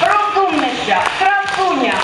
розумниця, красуня,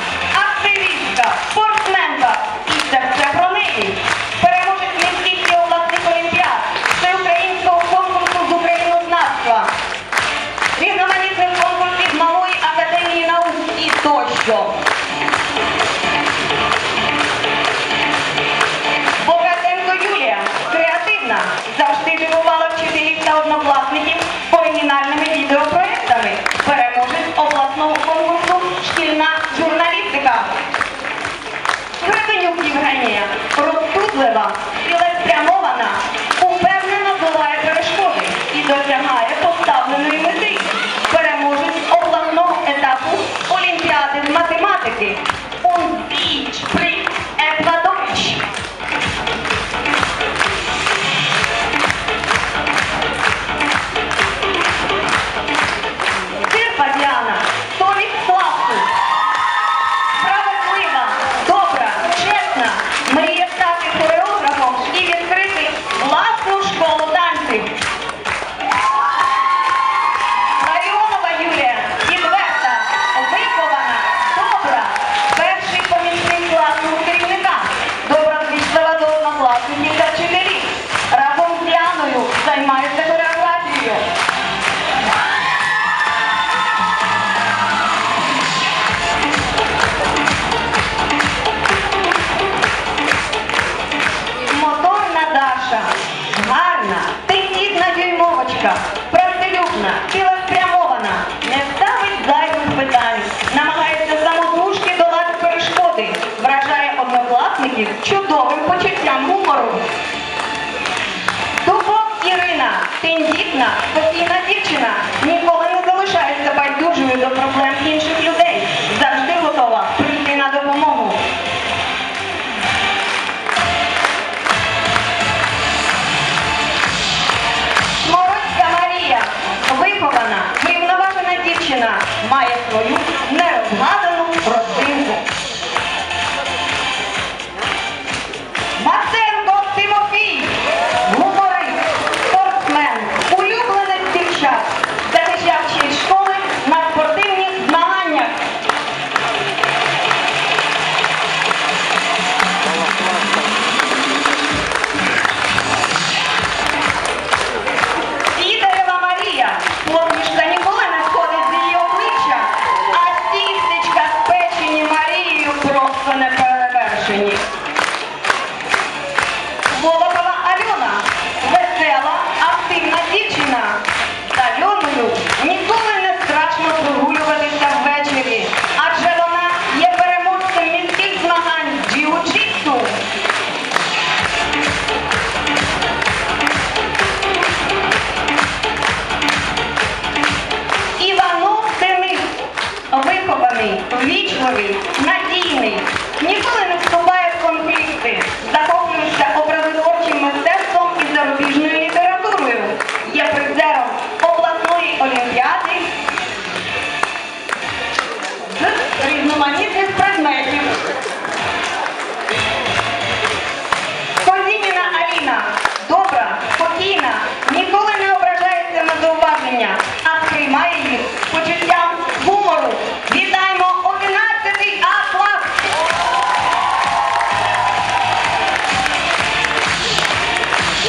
Wow. глибоким почуттям гумору. Дубок Ірина, тендітна, спокійна дівчина, ніколи не залишається байдужою до проблем інших людей. Завжди готова прийти на допомогу. Морозька Марія, вихована, врівноважена дівчина, має свою нерозгадану tonight.